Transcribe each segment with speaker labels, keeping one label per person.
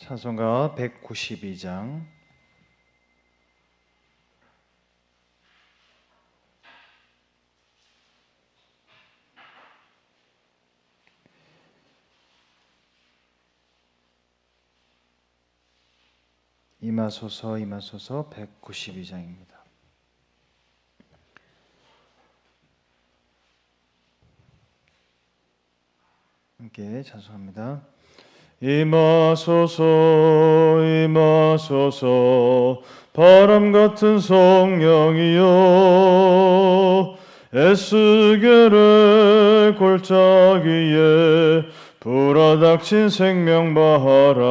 Speaker 1: 찬송가 192장 임하소서 임하소서 192장입니다. 함께 찬송합니다. 임하소서 임하소서. 바람 같은 성령이여 에스겔의 골짜기 위에 불어닥친 생명바람.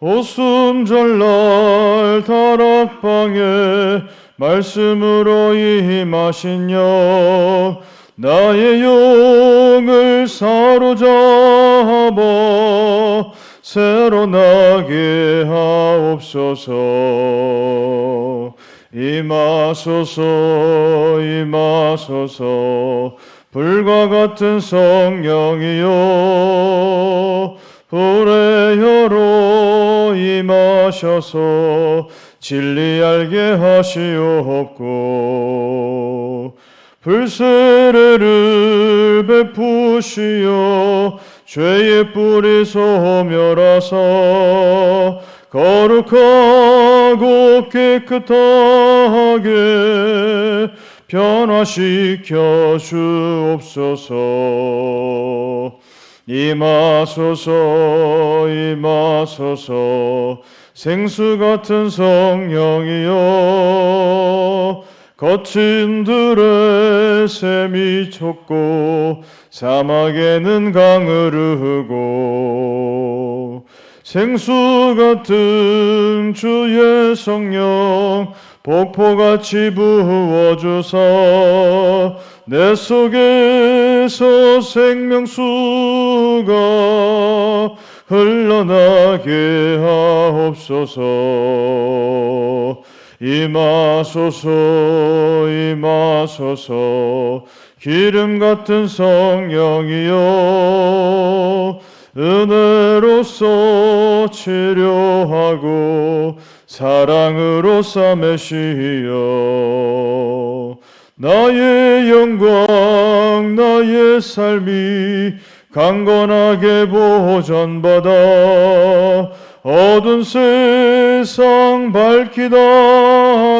Speaker 1: 오숨절 날 다락방에 말씀으로 임하신 영 나의 영을 사로잡아 새로 나게 하옵소서. 임하소서 임하소서. 불과 같은 성령이여 불의 혀로 임하셔서 진리 알게 하시옵고 불세례를 베푸시어 죄의 뿌리 소멸하사 거룩하고 깨끗하게 변화시켜 주옵소서. 임하소서 임하소서. 생수 같은 성령이여 거친 들에 샘이 솟고 사막에는 강을 흐르고 생수 같은 주의 성령 폭포같이 부어주사 내 속에서 생명수가 흘러나게 하옵소서 임하소서 임하소서. 기름 같은 성령이여 은혜로서 치료하고 사랑으로 싸매시어. 나의 영광 나의 삶이 강건하게 보전받아 어두운 세상 밝히다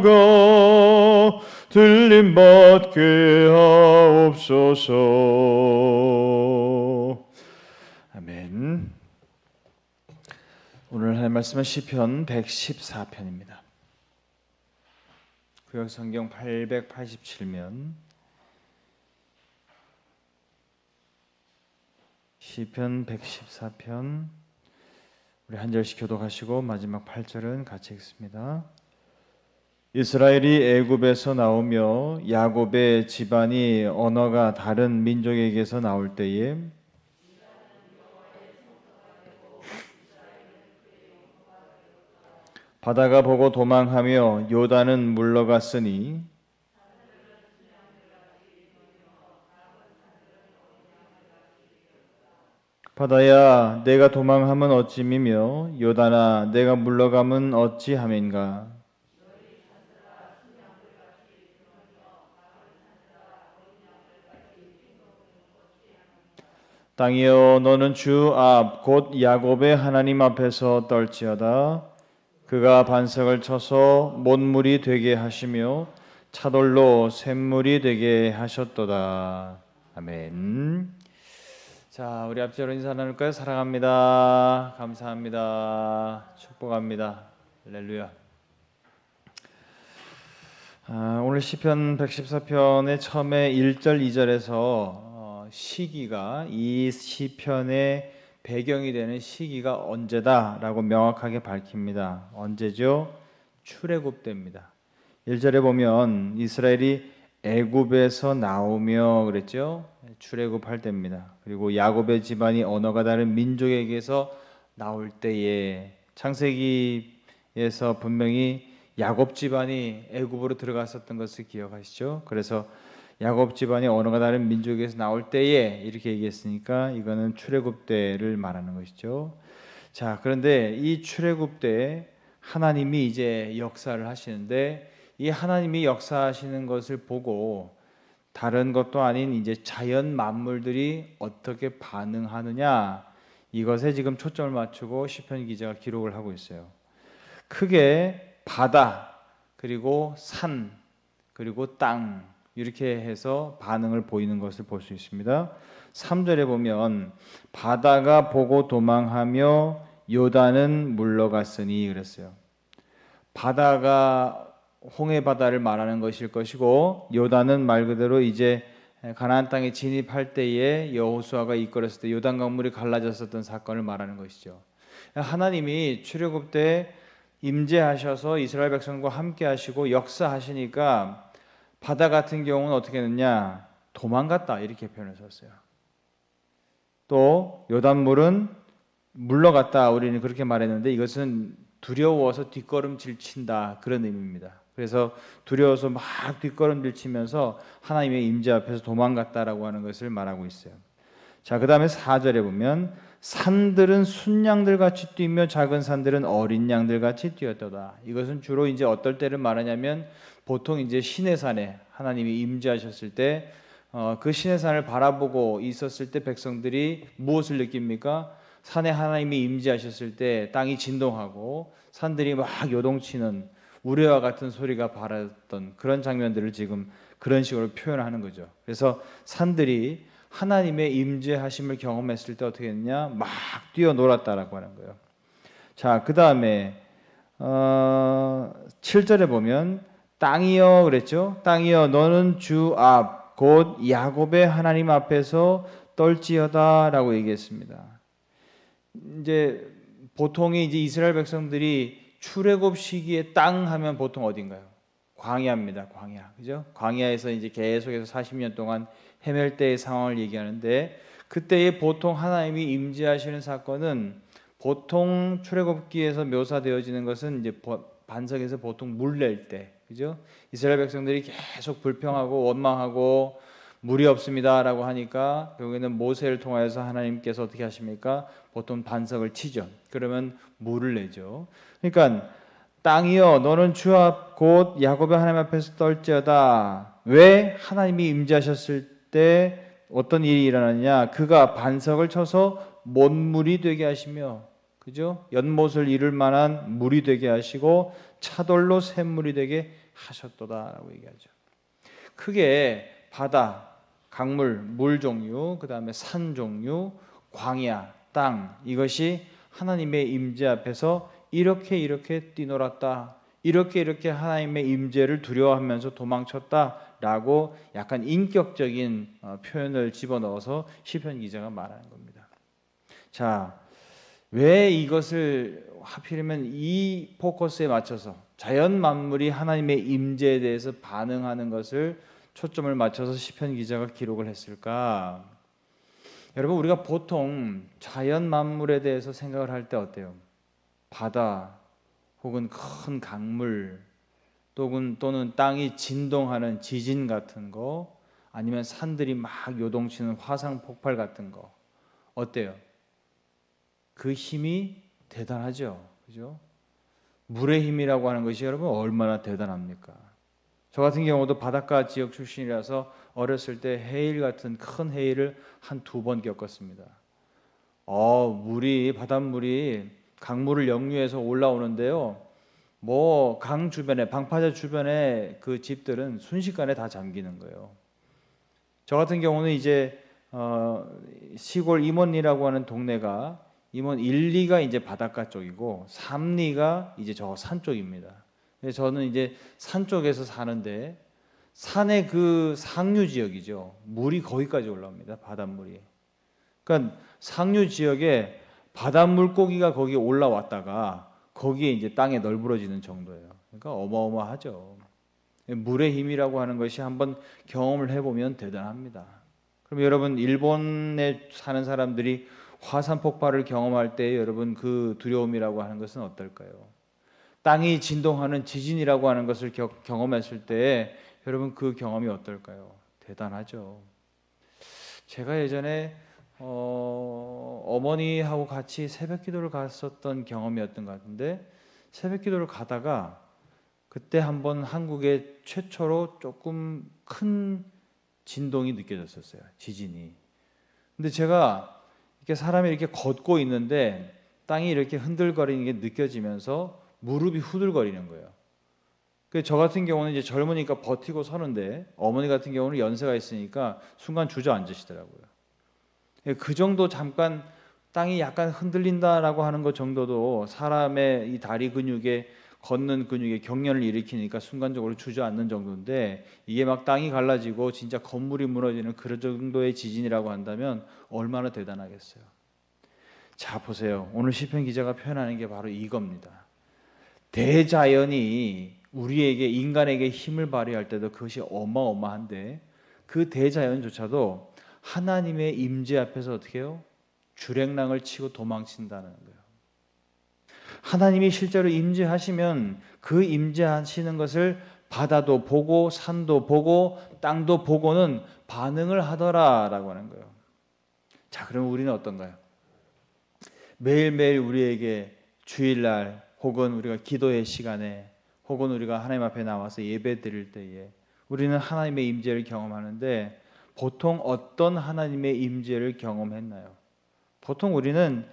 Speaker 1: 가 들림 받게 하옵소서. 아멘. 오늘 할 말씀은 시편 114편입니다. 구약 성경 887면 시편 114편 우리 한 절씩 교독하시고 마지막 8절은 같이 읽습니다. 이스라엘이 애굽에서 나오며 야곱의 집안이 언어가 다른 민족에게서 나올 때에 바다가 보고 도망하며 요단은 물러갔으니 바다야 내가 도망하면 어찌미며 요단아 내가 물러가면 어찌함인가? 땅이여 너는 주 앞 곧 야곱의 하나님 앞에서 떨지어다. 그가 반석을 쳐서 못물이 되게 하시며 차돌로 샘물이 되게 하셨도다. 아멘. 자, 우리 앞뒤로 인사 나눌까요? 사랑합니다. 감사합니다. 축복합니다. 할렐루야. 아, 오늘 시편 114편의 처음에 1절 2절에서 어, 시기가 이 시편의 배경이 되는 시기가 언제다라고 명확하게 밝힙니다. 언제죠? 출애굽 때입니다. 1절에 보면 이스라엘이 애굽에서 나오며 그랬죠. 출애굽할 때입니다. 그리고 야곱의 집안이 언어가 다른 민족에게서 나올 때에 창세기에서 분명히 야곱 집안이 애굽으로 들어갔었던 것을 기억하시죠? 그래서 야곱 집안이 언어가 다른 민족에서 나올 때에 이렇게 얘기했으니까 이거는 출애굽 때를 말하는 것이죠.
Speaker 2: 자, 그런데 이 출애굽 때 하나님이 이제 역사를 하시는데 이 하나님이 역사하시는 것을 보고 다른 것도 아닌 이제 자연 만물들이 어떻게 반응하느냐 이것에 지금 초점을 맞추고 시편 기자가 기록을 하고 있어요. 크게 바다 그리고 산 그리고 땅 이렇게 해서 반응을 보이는 것을 볼 수 있습니다. 3절에 보면 바다가 보고 도망하며 요단은 물러갔으니 그랬어요. 바다가 홍해 바다를 말하는 것일 것이고 요단은 말 그대로 이제 가나안 땅에 진입할 때에 여호수아가 이끌었을 때 요단 강물이 갈라졌었던 사건을 말하는 것이죠. 하나님이 출애굽 때 임재하셔서 이스라엘 백성과 함께 하시고 역사하시니까 바다 같은 경우는 어떻게 했느냐? 도망갔다 이렇게 표현을 썼어요. 또 요단물은 물러갔다 우리는 그렇게 말했는데 이것은 두려워서 뒷걸음질 친다 그런 의미입니다. 그래서 두려워서 막 뒷걸음질 치면서 하나님의 임재 앞에서 도망갔다라고 하는 것을 말하고 있어요. 자, 그다음에 4절에 보면 산들은 순양들 같이 뛰며 작은 산들은 어린 양들 같이 뛰었도다. 이것은 주로 이제 어떨 때를 말하냐면 보통 이제 신의 산에 하나님이 임재하셨을 때 어, 그 신의 산을 바라보고 있었을 때 백성들이 무엇을 느낍니까? 산에 하나님이 임재하셨을 때 땅이 진동하고 산들이 막 요동치는 우레와 같은 소리가 발했던 그런 장면들을 지금 그런 식으로 표현하는 거죠. 그래서 산들이 하나님의 임재하심을 경험했을 때 어떻게 했냐? 막 뛰어놀았다라고 하는 거예요. 자, 그 다음에 어, 7절에 보면 땅이여 그랬죠. 땅이여 너는 주 앞 곧 야곱의 하나님 앞에서 떨지어다라고 얘기했습니다. 이제 보통의 이제 이스라엘 백성들이 출애굽 시기에 땅 하면 보통 어딘가요? 광야입니다. 광야. 그죠? 광야에서 이제 계속해서 40년 동안 헤맬 때의 상황을 얘기하는데 그때에 보통 하나님이 임재하시는 사건은 보통 출애굽기에서 묘사되어지는 것은 이제 반석에서 보통 물 낼 때, 그죠? 이스라엘 백성들이 계속 불평하고 원망하고 물이 없습니다라고 하니까 결국에는 모세를 통하여서 하나님께서 어떻게 하십니까? 보통 반석을 치죠. 그러면 물을 내죠. 그러니까 땅이여 너는 주 앞 곧 야곱의 하나님 앞에서 떨지어다. 왜 하나님이 임재하셨을 때 어떤 일이 일어나냐? 그가 반석을 쳐서 못물이 되게 하시며 그죠? 연못을 이룰 만한 물이 되게 하시고 차돌로 샘물이 되게 하셨도다라고 얘기하죠. 크게 바다, 강물, 물 종류, 그 다음에 산 종류, 광야, 땅 이것이 하나님의 임재 앞에서 이렇게 이렇게 뛰놀았다. 이렇게 이렇게 하나님의 임재를 두려워하면서 도망쳤다라고 약간 인격적인 어, 표현을 집어넣어서 시편 기자가 말하는 겁니다. 자, 왜 이것을 하필이면 이 포커스에 맞춰서 자연 만물이 하나님의 임재에 대해서 반응하는 것을 초점을 맞춰서 시편 기자가 기록을 했을까? 여러분 우리가 보통 자연 만물에 대해서 생각을 할 때 어때요? 바다 혹은 큰 강물 또는 또는 땅이 진동하는 지진 같은 거 아니면 산들이 막 요동치는 화상 폭발 같은 거 어때요? 그 힘이 대단하죠. 그죠? 물의 힘이라고 하는 것이 여러분 얼마나 대단합니까? 저 같은 경우도 바닷가 지역 출신이라서 어렸을 때 해일 같은 큰 해일을 한 두 번 겪었습니다. 어, 물이 바닷물이 강물을 역류해서 올라오는데요. 뭐 강 주변에 방파제 주변에 그 집들은 순식간에 다 잠기는 거예요. 저 같은 경우는 이제 어, 시골 임원리라고 하는 동네가 임원 1, 2가 이제 바닷가 쪽이고 3, 2가 이제 저 산 쪽입니다. 저는 이제 산 쪽에서 사는데 산의 그 상류 지역이죠. 물이 거기까지 올라옵니다. 바닷물이. 그러니까 상류 지역에 바닷물 고기가 거기에 올라왔다가 거기에 이제 땅에 널브러지는 정도예요. 그러니까 어마어마하죠. 물의 힘이라고 하는 것이 한번 경험을 해보면 대단합니다. 그럼 여러분 일본에 사는 사람들이 화산 폭발을 경험할 때 여러분 그 두려움이라고 하는 것은 어떨까요? 땅이 진동하는 지진이라고 하는 것을 경험했을 때 여러분 그 경험이 어떨까요? 대단하죠. 제가 예전에 어, 어머니하고 같이 새벽 기도를 갔었던 경험이었던 것 같은데 새벽 기도를 가다가 그때 한번 한국에 최초로 조금 큰 진동이 느껴졌었어요. 지진이. 근데 제가 이렇게 사람이 이렇게 걷고 있는데 땅이 이렇게 흔들거리는 게 느껴지면서 무릎이 후들거리는 거예요. 그저 같은 경우는 이제 젊으니까 버티고 서는데 어머니 같은 경우는 연세가 있으니까 순간 주저앉으시더라고요. 그 정도 잠깐 땅이 약간 흔들린다라고 하는 것 정도도 사람의 이 다리 근육에 걷는 근육에 경련을 일으키니까 순간적으로 주저앉는 정도인데 이게 막 땅이 갈라지고 진짜 건물이 무너지는 그런 정도의 지진이라고 한다면 얼마나 대단하겠어요. 자 보세요. 오늘 시편 기자가 표현하는 게 바로 이겁니다. 대자연이 우리에게 인간에게 힘을 발휘할 때도 그것이 어마어마한데 그 대자연조차도 하나님의 임재 앞에서 어떻게 해요? 주랭랑을 치고 도망친다는 거예요. 하나님이 실제로 임재하시면 그 임재하시는 것을 바다도 보고 산도 보고 땅도 보고는 반응을 하더라라고 하는 거예요. 자, 그럼 우리는 어떤가요? 매일매일 우리에게 주일날 혹은 우리가 기도의 시간에 혹은 우리가 하나님 앞에 나와서 예배 드릴 때에 우리는 하나님의 임재를 경험하는데 보통 어떤 하나님의 임재를 경험했나요? 보통 우리는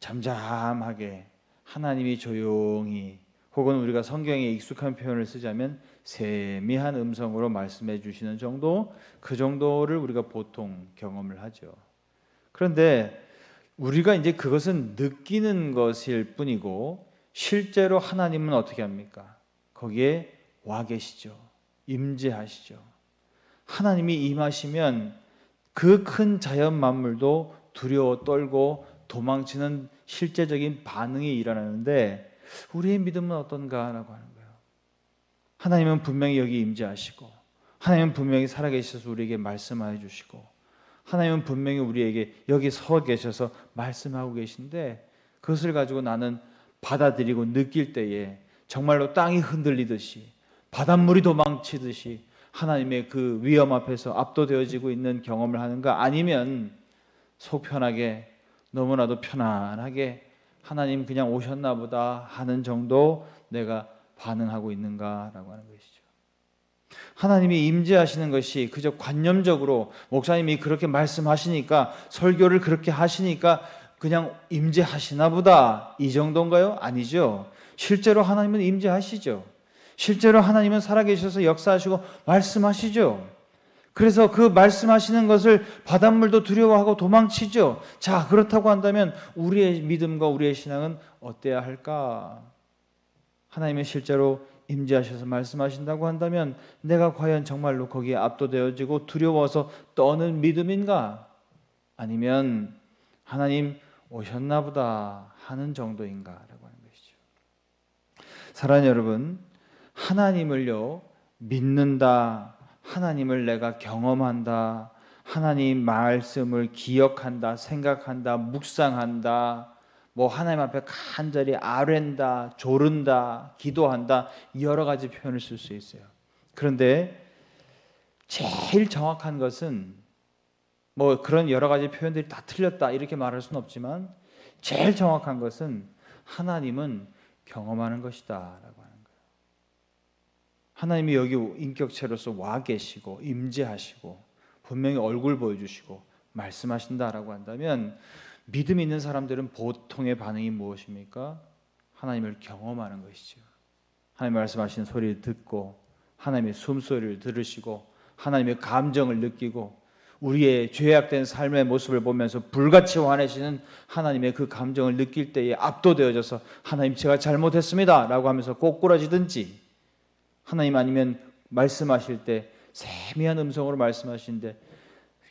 Speaker 2: 잠잠하게 하나님이 조용히 혹은 우리가 성경에 익숙한 표현을 쓰자면 세미한 음성으로 말씀해 주시는 정도 그 정도를 우리가 보통 경험을 하죠. 그런데 우리가 이제 그것은 느끼는 것일 뿐이고 실제로 하나님은 어떻게 합니까? 거기에 와 계시죠. 임재하시죠. 하나님이 임하시면 그 큰 자연 만물도 두려워 떨고 도망치는 실제적인 반응이 일어나는데 우리의 믿음은 어떤가라고 하는 거예요. 하나님은 분명히 여기 임재하시고 하나님은 분명히 살아계셔서 우리에게 말씀해 주시고 하나님은 분명히 우리에게 여기 서 계셔서 말씀하고 계신데 그것을 가지고 나는 받아들이고 느낄 때에 정말로 땅이 흔들리듯이 바닷물이 도망치듯이 하나님의 그 위험 앞에서 압도되어지고 있는 경험을 하는가 아니면 속 편하게 너무나도 편안하게 하나님 그냥 오셨나 보다 하는 정도 내가 반응하고 있는가라고 하는 것이죠. 하나님이 임재하시는 것이 그저 관념적으로 목사님이 그렇게 말씀하시니까 설교를 그렇게 하시니까 그냥 임재하시나 보다 이 정도인가요? 아니죠. 실제로 하나님은 임재하시죠. 실제로 하나님은 살아계셔서 역사하시고 말씀하시죠. 그래서 그 말씀하시는 것을 바닷물도 두려워하고 도망치죠. 자, 그렇다고 한다면 우리의 믿음과 우리의 신앙은 어때야 할까? 하나님의 실제로 임재하셔서 말씀하신다고 한다면 내가 과연 정말로 거기에 압도되어지고 두려워서 떠는 믿음인가? 아니면 하나님 오셨나 보다 하는 정도인가라고 하는 것이죠. 사랑하는 여러분, 하나님을요 믿는다 하나님을 내가 경험한다. 하나님 말씀을 기억한다, 생각한다, 묵상한다. 뭐 하나님 앞에 간절히 아랜다, 조른다, 기도한다 여러 가지 표현을 쓸 수 있어요. 그런데 제일 정확한 것은 뭐 그런 여러 가지 표현들이 다 틀렸다 이렇게 말할 수는 없지만 제일 정확한 것은 하나님은 경험하는 것이다라고 하나님이 여기 인격체로서 와 계시고 임재하시고 분명히 얼굴 보여주시고 말씀하신다라고 한다면 믿음 있는 사람들은 보통의 반응이 무엇입니까? 하나님을 경험하는 것이죠. 하나님 말씀하시는 소리를 듣고 하나님의 숨소리를 들으시고 하나님의 감정을 느끼고 우리의 죄악된 삶의 모습을 보면서 불같이 화내시는 하나님의 그 감정을 느낄 때에 압도되어져서 하나님 제가 잘못했습니다 라고 하면서 꼬꾸라지든지 하나님 아니면 말씀하실 때 세미한 음성으로 말씀하시는데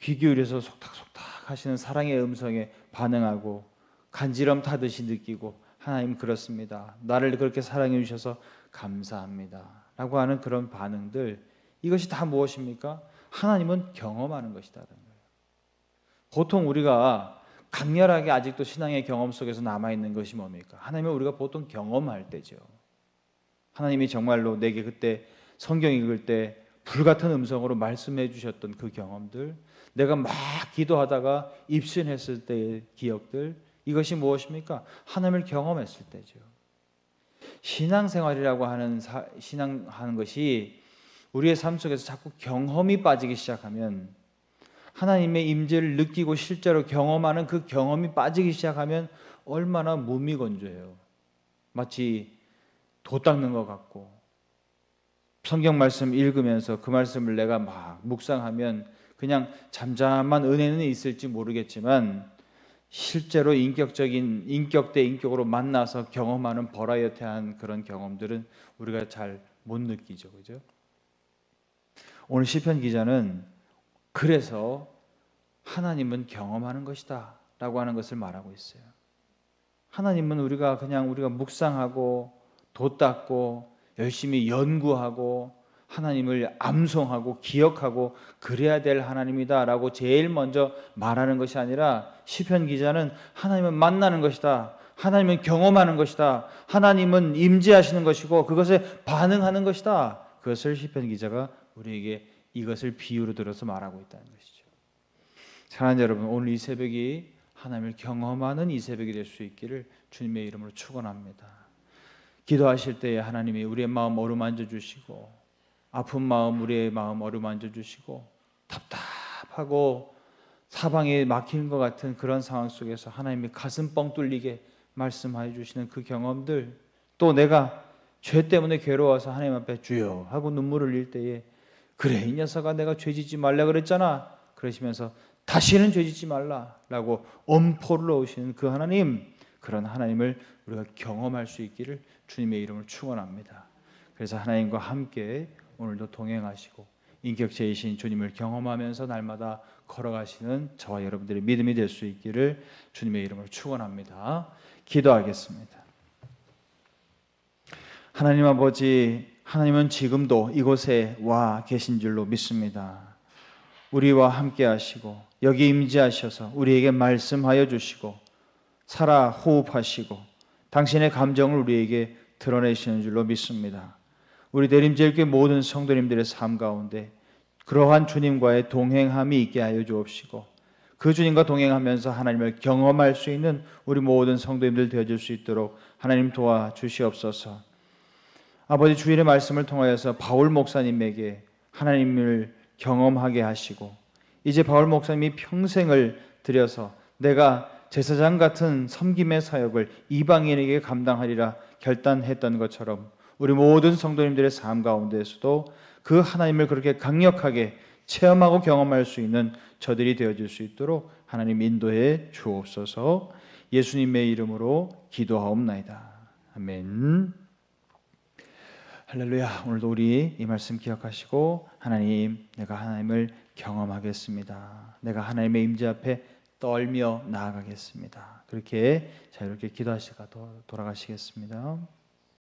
Speaker 2: 귀 기울여서 속닥속닥 하시는 사랑의 음성에 반응하고 간지럼 타듯이 느끼고 하나님 그렇습니다. 나를 그렇게 사랑해 주셔서 감사합니다. 라고 하는 그런 반응들 이것이 다 무엇입니까? 하나님은 경험하는 거예요. 보통 우리가 강렬하게 아직도 신앙의 경험 속에서 남아 있는 것이 뭡니까? 하나님은 우리가 보통 경험할 때죠. 하나님이 정말로 내게 그때 성경 읽을 때 불같은 음성으로 말씀해 주셨던 그 경험들, 내가 막 기도하다가 입신했을 때의 기억들 이것이 무엇입니까? 하나님을 경험했을 때죠. 신앙생활이라고 하는 사, 신앙하는 것이 우리의 삶 속에서 자꾸 경험이 빠지기 시작하면 하나님의 임재를 느끼고 실제로 경험하는 그 경험이 빠지기 시작하면 얼마나 무미건조해요. 마치 도 닦는 것 같고 성경 말씀 읽으면서 그 말씀을 내가 막 묵상하면 그냥 잠잠한 은혜는 있을지 모르겠지만 실제로 인격적인 인격 대 인격으로 만나서 경험하는 버라이어티한 그런 경험들은 우리가 잘 못 느끼죠. 그죠? 오늘 시편 기자는 그래서 하나님은 경험하는 것이다라고 하는 것을 말하고 있어요. 하나님은 우리가 그냥 우리가 묵상하고 도 닦고 열심히 연구하고 하나님을 암송하고 기억하고 그래야 될 하나님이다라고 제일 먼저 말하는 것이 아니라 시편 기자는 하나님은 만나는 것이다. 하나님은 경험하는 것이다. 하나님은 임재하시는 것이고 그것에 반응하는 것이다. 그것을 시편 기자가 우리에게 이것을 비유로 들어서 말하고 있다는 것이죠. 사랑하는 여러분, 오늘 이 새벽이 하나님을 경험하는 이 새벽이 될 수 있기를 주님의 이름으로 축원합니다. 기도하실 때에 하나님이 우리의 마음 어루만져 주시고 아픈 마음 우리의 마음 어루만져 주시고 답답하고 사방에 막히는 것 같은 그런 상황 속에서 하나님이 가슴 뻥 뚫리게 말씀하여 주시는 그 경험들 또 내가 죄 때문에 괴로워서 하나님 앞에 주여 하고 눈물을 흘릴 때에 그래 이 녀석아 내가 죄 짓지 말라 그랬잖아 그러시면서 다시는 죄 짓지 말라라고 엄포를 놓으시는 그 하나님 그런 하나님을 우리가 경험할 수 있기를 주님의 이름을 축원합니다. 그래서 하나님과 함께 오늘도 동행하시고 인격체이신 주님을 경험하면서 날마다 걸어가시는 저와 여러분들의 믿음이 될 수 있기를 주님의 이름으로 축원합니다. 기도하겠습니다. 하나님 아버지, 하나님은 지금도 이곳에 와 계신 줄로 믿습니다. 우리와 함께 하시고 여기 임재하셔서 우리에게 말씀하여 주시고 살아 호흡하시고 당신의 감정을 우리에게 드러내시는 줄로 믿습니다. 우리 대림제일교회 모든 성도님들의 삶 가운데 그러한 주님과의 동행함이 있게 하여 주옵시고 그 주님과 동행하면서 하나님을 경험할 수 있는 우리 모든 성도님들 되어줄 수 있도록 하나님 도와 주시옵소서. 아버지 주일의 말씀을 통하여서 바울 목사님에게 하나님을 경험하게 하시고 이제 바울 목사님이 평생을 들여서 내가 제사장 같은 섬김의 사역을 이방인에게 감당하리라 결단했던 것처럼 우리 모든 성도님들의 삶 가운데서도 그 하나님을 그렇게 강력하게 체험하고 경험할 수 있는 저들이 되어질 수 있도록 하나님 인도해 주옵소서 예수님의 이름으로 기도하옵나이다. 아멘. 할렐루야. 오늘도 우리 이 말씀 기억하시고 하나님 내가 하나님을 경험하겠습니다. 내가 하나님의 임재 앞에 떨며 나아가겠습니다. 그렇게 자유롭게 기도하시가 돌아가시겠습니다.